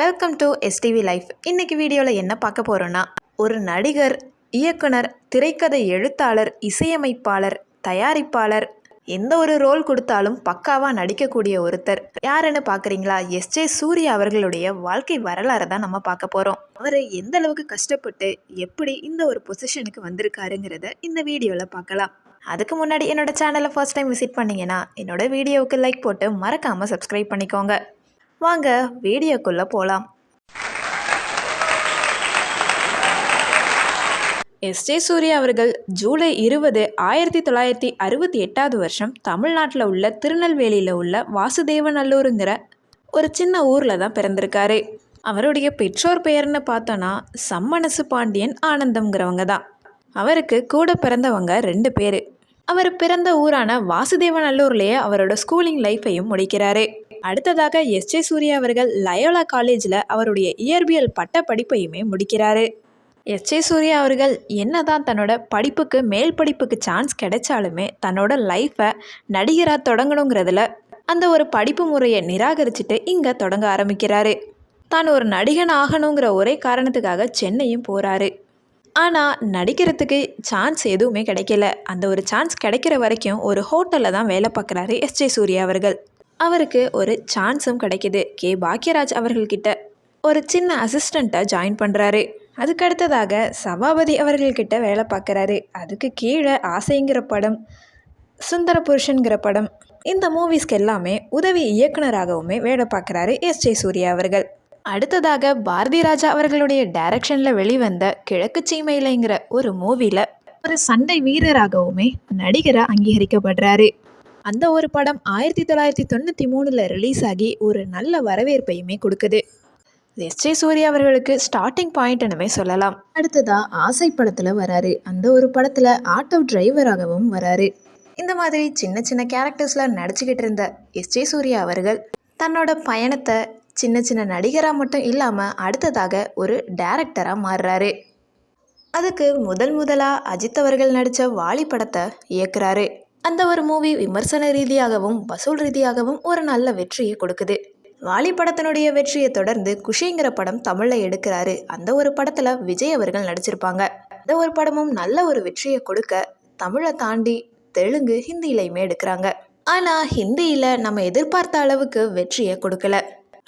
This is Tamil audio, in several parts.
வெல்கம் டு எஸ்டிவி லைஃப் இன்றைக்கி வீடியோவில் என்ன பார்க்க போகிறோன்னா ஒரு நடிகர் இயக்குனர் திரைக்கதை எழுத்தாளர் இசையமைப்பாளர் தயாரிப்பாளர் எந்த ஒரு ரோல் கொடுத்தாலும் பக்காவாக நடிக்கக்கூடிய ஒருத்தர். யாருன்னு பார்க்குறீங்களா? எஸ்ஜே சூர்யா அவர்களுடைய வாழ்க்கை வரலாறை தான் நம்ம பார்க்க போகிறோம் அவர் எந்த அளவுக்கு கஷ்டப்பட்டு எப்படி இந்த ஒரு பொசிஷனுக்கு வந்திருக்காருங்கிறத இந்த வீடியோவில் பார்க்கலாம். அதுக்கு முன்னாடி என்னோட சேனலை ஃபர்ஸ்ட் டைம் விசிட் பண்ணீங்கன்னா என்னோட வீடியோவுக்கு லைக் போட்டு மறக்காமல் சப்ஸ்கிரைப் பண்ணிக்கோங்க. வாங்க வீடியோக்குள்ளே போகலாம் எஸ்ஜே சூர்யா அவர்கள் ஜூலை இருபது ஆயிரத்தி தொள்ளாயிரத்தி அறுபத்தி எட்டாவது வருஷம் தமிழ்நாட்டில் உள்ள திருநெல்வேலியில் உள்ள வாசுதேவநல்லூருங்கிற ஒரு சின்ன ஊரில் தான் பிறந்திருக்காரு. அவருடைய பெற்றோர் பெயர்னு பார்த்தோன்னா சம்மனசு பாண்டியன் ஆனந்தம்ங்கிறவங்க தான். அவருக்கு கூட பிறந்தவங்க ரெண்டு பேர். அவர் பிறந்த ஊரான வாசுதேவநல்லூர்லேயே அவரோட ஸ்கூலிங் லைஃப்பையும் முடிக்கிறாரு. அடுத்ததாக எஸ் ஜே சூர்யா அவர்கள் லயோலா காலேஜில் அவருடைய இயற்பியல் பட்ட படிப்பையுமே முடிக்கிறாரு எஸ்ஜே சூர்யா அவர்கள் என்னதான் தன்னோட படிப்புக்கு மேல் படிப்புக்கு சான்ஸ் கிடைச்சாலுமே தன்னோட லைஃப்பை நடிகராக தொடங்கணுங்கிறதுல அந்த ஒரு படிப்பு முறையை நிராகரிச்சுட்டு இங்கே தொடங்க ஆரம்பிக்கிறாரு. தான் ஒரு நடிகன் ஆகணுங்கிற ஒரே காரணத்துக்காக சென்னையும் போகிறாரு ஆனால் நடிக்கிறதுக்கு சான்ஸ் எதுவுமே கிடைக்கல. அந்த ஒரு சான்ஸ் கிடைக்கிற வரைக்கும் ஒரு ஹோட்டலில் தான் வேலை பார்க்குறாரு எஸ் ஜே சூர்யா அவர்கள். அவருக்கு ஒரு சான்ஸும் கிடைக்கிது. கே. பாக்யராஜ் அவர்கள்கிட்ட ஒரு சின்ன அசிஸ்டண்ட்டை ஜாயின் பண்ணுறாரு அதுக்கு அடுத்ததாக சபாபதி அவர்கள்கிட்ட வேலை பார்க்குறாரு. அதுக்கு கீழே ஆசைங்கிற படம் சுந்தர புருஷன்கிற படம் இந்த மூவிஸ்க்கு எல்லாமே உதவி இயக்குனராகவுமே வேலை பார்க்குறாரு எஸ். ஜே சூர்யா அவர்கள். அடுத்ததாக பாரதி ராஜா அவர்களுடைய டைரக்ஷனில் வெளிவந்த கிழக்கு சீமையிலைங்கிற ஒரு மூவியில் ஒரு சண்டை வீரராகவுமே நடிகராக அங்கீகரிக்கப்படுறாரு. அந்த ஒரு படம் ஆயிரத்தி தொள்ளாயிரத்தி தொண்ணூற்றி மூணில் ரிலீஸ் ஆகி ஒரு நல்ல வரவேற்பையுமே கொடுக்குது. எஸ். ஜே. சூர்யா அவர்களுக்கு ஸ்டார்டிங் பாயிண்ட்னுமே சொல்லலாம். அடுத்ததா ஆசை படத்தில் வராரு. அந்த ஒரு படத்தில் ஆட்டோ டிரைவராகவும் வராரு. இந்த மாதிரி சின்ன சின்ன கேரக்டர்ஸில் நடிச்சுக்கிட்டு இருந்த எஸ். ஜே. சூர்யா அவர்கள் தன்னோட பயணத்தை சின்ன சின்ன நடிகராக மட்டும் இல்லாமல் அடுத்ததாக ஒரு டேரக்டராக மாறுறாரு. அதுக்கு முதல் முதலாக அஜித் அவர்கள் நடித்த வாலி படத்தை இயக்குறாரு. அந்த ஒரு மூவி விமர்சன ரீதியாகவும் வசூல் ரீதியாகவும் ஒரு நல்ல வெற்றியை கொடுக்குது. வாலி படத்தினுடைய வெற்றியை தொடர்ந்து குஷிங்கிற படம் தமிழில் எடுக்கிறாரு. அந்த ஒரு படத்தில் விஜய் அவர்கள் நடிச்சிருப்பாங்க. அந்த ஒரு படமும் நல்ல ஒரு வெற்றியை கொடுக்க தமிழை தாண்டி தெலுங்கு ஹிந்தியிலையுமே எடுக்கிறாங்க. ஆனால் ஹிந்தியில் நம்ம எதிர்பார்த்த அளவுக்கு வெற்றியை கொடுக்கல.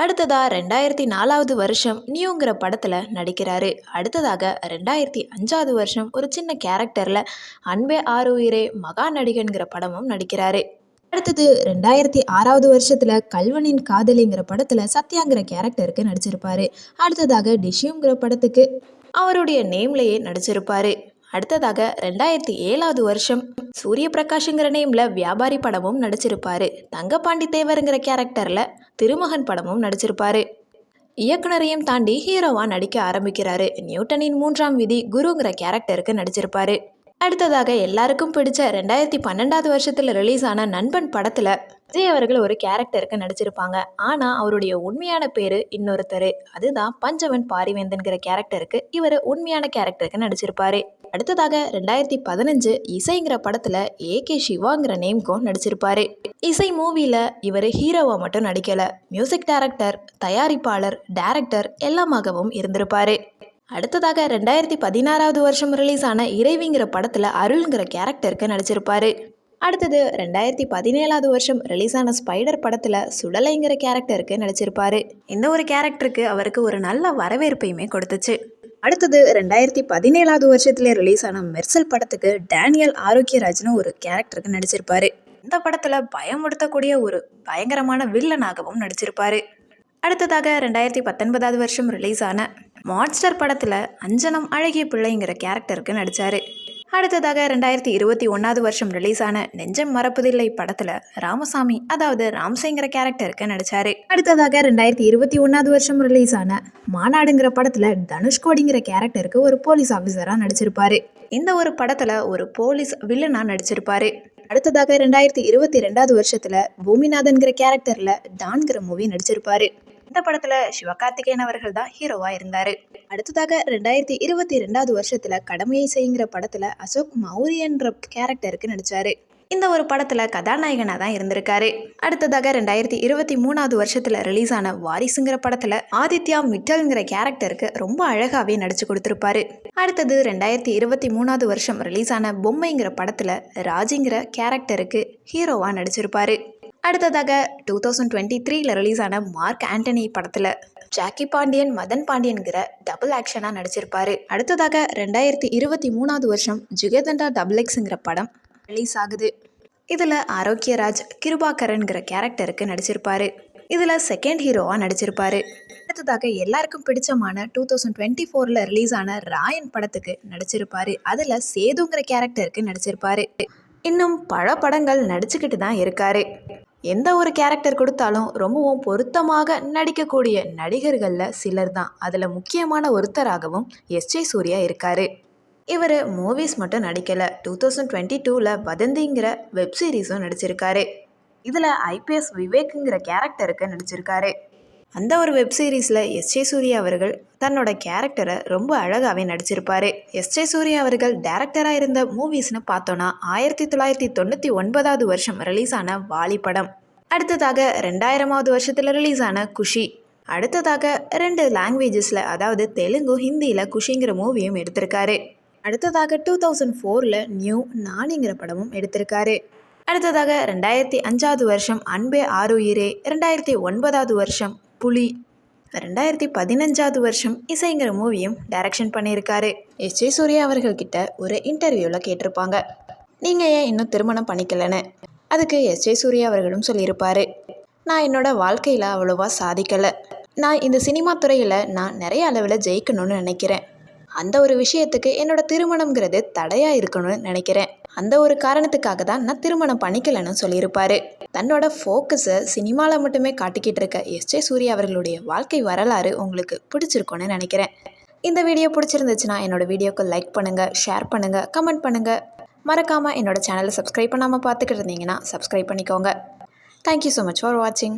அடுத்ததாக ரெண்டாயிரத்தி நாலாவது வருஷம் நியூங்கிற படத்தில் நடிக்கிறாரு. அடுத்ததாக ரெண்டாயிரத்தி அஞ்சாவது வருஷம் ஒரு சின்ன கேரக்டரில் அன்பே ஆறுயிரே மகா நடிகன்கிற படமும் நடிக்கிறாரு. அடுத்தது ரெண்டாயிரத்தி ஆறாவது வருஷத்தில் கல்வனின் காதலிங்கிற படத்தில் சத்யாங்கிற கேரக்டருக்கு நடிச்சிருப்பாரு. அடுத்ததாக டிஷ்யூங்கிற படத்துக்கு அவருடைய நேம்லேயே நடிச்சிருப்பாரு. அடுத்ததாக ரெண்டாயிரத்தி ஏழாவது வருஷம் சூரிய பிரகாஷ்ங்கிற நேமில் வியாபாரி படமும் நடிச்சிருப்பாரு. தங்கப்பாண்டி தேவருங்கிற கேரக்டரில் திருமகன் படமும் நடிச்சிருப்பாரு. இயக்குனரையும் தாண்டி ஹீரோவாக நடிக்க ஆரம்பிக்கிறாரு. நியூட்டனின் மூன்றாம் விதி குருங்கிற கேரக்டருக்கு நடிச்சிருப்பாரு. அடுத்ததாக எல்லாருக்கும் பிடிச்ச ரெண்டாயிரத்தி பன்னெண்டாவது வருஷத்தில் ரிலீஸ் ஆன நண்பன் படத்தில் விஜய் அவர்கள் ஒரு கேரக்டருக்கு நடிச்சிருப்பாங்க. ஆனால் அவருடைய உண்மையான பேர் இன்னொருத்தர். அதுதான் பஞ்சவன் பாரிவேந்தன்கிற கேரக்டருக்கு இவர் உண்மையான கேரக்டருக்கு நடிச்சிருப்பாரு. அடுத்ததாக ரெண்டாயிரத்தி பதினஞ்சு இசைங்கிற படத்தில் ஏ கே சிவாங்கிற நேம்க்கும் நடிச்சிருப்பாரு. இசை மூவியில் இவர் ஹீரோவாக மட்டும் நடிக்கலை. மியூசிக் டைரக்டர் தயாரிப்பாளர் டைரக்டர் எல்லாமாகவும் இருந்திருப்பாரு. அடுத்ததாக ரெண்டாயிரத்தி பதினாறாவது வருஷம் ரிலீஸ் ஆன இறைவிங்கிற படத்தில் அருள்ங்கிற கேரக்டருக்கு நடிச்சிருப்பாரு. அடுத்தது ரெண்டாயிரத்தி பதினேழாவது வருஷம் ரிலீஸ் ஆன ஸ்பைடர் படத்தில் சுடலைங்கிற கேரக்டருக்கு நடிச்சிருப்பாரு. இந்த ஒரு கேரக்டருக்கு அவருக்கு ஒரு நல்ல வரவேற்பையுமே கொடுத்துச்சு. அடுத்தது ரெண்டாயிரத்தி பதினேழாவது வருஷத்துல ரிலீஸ் ஆன மெர்சல் படத்துக்கு டேனியல் ஆரோக்கியராஜ்னு ஒரு கேரக்டருக்கு நடிச்சிருப்பாரு. இந்த படத்தில் பயமுடுத்தக்கூடிய ஒரு பயங்கரமான வில்லனாகவும் நடிச்சிருப்பாரு. அடுத்ததாக ரெண்டாயிரத்தி பத்தொன்பதாவது வருஷம் ரிலீஸ் ஆன மான்ஸ்டர் படத்தில் அஞ்சனம் அழகிய பிள்ளைங்கிற கேரக்டருக்கு நடித்தார் அடுத்ததாக ரெண்டாயிரத்தி இருபத்தி ஒன்றாவது வருஷம் ரிலீஸ் ஆன நெஞ்சம் மறப்பதில்லை படத்தில் ராமசாமி அதாவது ராம்சேங்கிற கேரக்டருக்கு நடித்தார் அடுத்ததாக ரெண்டாயிரத்தி இருபத்தி ஒன்றாவது வருஷம் ரிலீஸ் ஆன மாநாடுங்கிற படத்தில் தனுஷ்கோடிங்கிற கேரக்டருக்கு ஒரு போலீஸ் ஆஃபீஸராக நடிச்சிருப்பாரு. இந்த ஒரு படத்தில் ஒரு போலீஸ் வில்லனாக நடிச்சிருப்பாரு. அடுத்ததாக ரெண்டாயிரத்தி இருபத்தி ரெண்டாவது வருஷத்தில் பூமிநாதன்கிற கேரக்டரில் டான்கிற மூவி நடிச்சிருப்பாரு. இந்த படத்தில் சிவகார்த்திகேயன் அவர்கள் தான் ஹீரோவாக இருந்தார். அடுத்ததாக ரெண்டாயிரத்தி இருபத்தி ரெண்டாவது வருஷத்தில் கடமையை செய்யுங்கிற படத்தில் அசோக் மௌரி என்ற கேரக்டருக்கு நடிச்சாரு. இந்த ஒரு படத்தில் கதாநாயகனாக தான் இருந்திருக்காரு. அடுத்ததாக ரெண்டாயிரத்தி இருபத்தி மூணாவது வருஷத்தில் ரிலீஸ் ஆன வாரிசுங்கிற படத்தில் ஆதித்யா மிட்டல்ங்கிற கேரக்டருக்கு ரொம்ப அழகாகவே நடிச்சு கொடுத்துருப்பாரு. அடுத்தது ரெண்டாயிரத்தி இருபத்தி மூணாவது வருஷம் ரிலீஸ் ஆன பொம்மைங்கிற படத்தில் ராஜிங்கிற கேரக்டருக்கு ஹீரோவாக நடிச்சிருப்பாரு. அடுத்ததாக டூ தௌசண்ட் டுவெண்ட்டி த்ரீல ரிலீஸ் ஆன மார்க் ஆண்டனி படத்தில் ஜாக்கி பாண்டியன் மதன் பாண்டியன்கிற டபுள் ஆக்ஷனாக நடிச்சிருப்பாரு. அடுத்ததாக ரெண்டாயிரத்தி இருபத்தி மூணாவது வருஷம் ஜுகதண்டா டபுள் எக்ஸுங்கிற படம் ரிலீஸ் ஆகுது. இதில் ஆரோக்கியராஜ் கிருபாகரன்கிற கேரக்டருக்கு நடிச்சிருப்பாரு. இதில் செகண்ட் ஹீரோவாக நடிச்சிருப்பாரு. அடுத்ததாக எல்லாருக்கும் பிடிச்சமான டூ தௌசண்ட் டுவெண்ட்டி ஃபோரில் ரிலீஸ் ஆன ராயன் படத்துக்கு நடிச்சிருப்பாரு. அதில் சேதுங்கிற கேரக்டருக்கு நடிச்சிருப்பாரு. இன்னும் பல படங்கள் நடிச்சுக்கிட்டு தான் இருக்காரு. எந்த ஒரு கேரக்டர் கொடுத்தாலும் ரொம்பவும் பொருத்தமாக நடிக்கக்கூடிய நடிகர்களில் சிலர் தான். அதில் முக்கியமான ஒருத்தராகவும் எஸ் ஜே சூர்யா இருக்கார். இவர் மூவிஸ் மட்டும் நடிக்கலை. டூ தௌசண்ட் டுவெண்ட்டி டூவில் வதந்திங்கிற வெப் சீரிஸும் நடிச்சிருக்காரு. இதில் ஐபிஎஸ் விவேக்குங்கிற கேரக்டருக்கு நடிச்சிருக்காரு. அந்த ஒரு வெப் சீரிஸில் எஸ் ஜே சூர்யா அவர்கள் தன்னோட கேரக்டரை ரொம்ப அழகாகவே நடிச்சிருப்பார். எஸ் ஜே சூர்யா அவர்கள் டேரக்டராக இருந்த மூவிஸ்னு பார்த்தோன்னா ஆயிரத்தி தொள்ளாயிரத்தி தொண்ணூற்றி ஒன்பதாவது வருஷம் ரிலீஸ் ஆன வாலி படம். அடுத்ததாக ரெண்டாயிரமாவது வருஷத்தில் ரிலீஸ் ஆன குஷி. அடுத்ததாக ரெண்டு லாங்குவேஜஸில் அதாவது தெலுங்கு ஹிந்தியில் குஷிங்கிற மூவியும் எடுத்திருக்காரு. அடுத்ததாக டூ தௌசண்ட் ஃபோரில் நியூ நானிங்கிற படமும் எடுத்திருக்காரு. அடுத்ததாக ரெண்டாயிரத்தி அஞ்சாவது வருஷம் அன்பே ஆறு ஆறுயிரே ரெண்டாயிரத்தி ஒன்பதாவது வருஷம் புலி. ரெண்டாயிரத்தி பதினஞ்சாவது வருஷம் இசைங்கிற மூவியும் டைரக்ஷன் பண்ணியிருக்காரு. எஸ். ஜே சூர்யா அவர்கள்கிட்ட ஒரு இன்டர்வியூவில் கேட்டிருப்பாங்க. நீங்கள் ஏன் இன்னும் திருமணம் பண்ணிக்கலன்னு? அதுக்கு எஸ். ஜே சூர்யா அவர்களும் சொல்லியிருப்பாரு. நான் என்னோட வாழ்க்கையில் அவ்வளோவா சாதிக்கலை. நான் இந்த சினிமா துறையில் நான் நிறைய அளவில் ஜெயிக்கணும்னு நினைக்கிறேன். அந்த ஒரு விஷயத்துக்கு என்னோட திருமணம்ங்கிறது தடையாக இருக்கணும்னு நினைக்கிறேன். அந்த ஒரு காரணத்துக்காக தான் நான் திருமணம் பண்ணிக்கலன்னு சொல்லியிருப்பாரு. தன்னோட ஃபோக்கஸை சினிமாவில் மட்டுமே காட்டிக்கிட்டு இருக்க எஸ். ஜே. சூர்யா அவர்களுடைய வாழ்க்கை வரலாறு உங்களுக்கு பிடிச்சிருக்கும்னு நினைக்கிறேன். இந்த வீடியோ பிடிச்சிருந்துச்சுன்னா என்னோடய வீடியோக்கு லைக் பண்ணுங்கள் ஷேர் பண்ணுங்கள் கமெண்ட் பண்ணுங்கள் மறக்காமல் என்னோடய சேனலை சப்ஸ்கிரைப் பண்ணாமல் பார்த்துக்கிட்டு இருந்தீங்கன்னா சப்ஸ்கிரைப் பண்ணிக்கோங்க. தேங்க்யூ ஸோ மச் ஃபார் வாட்சிங்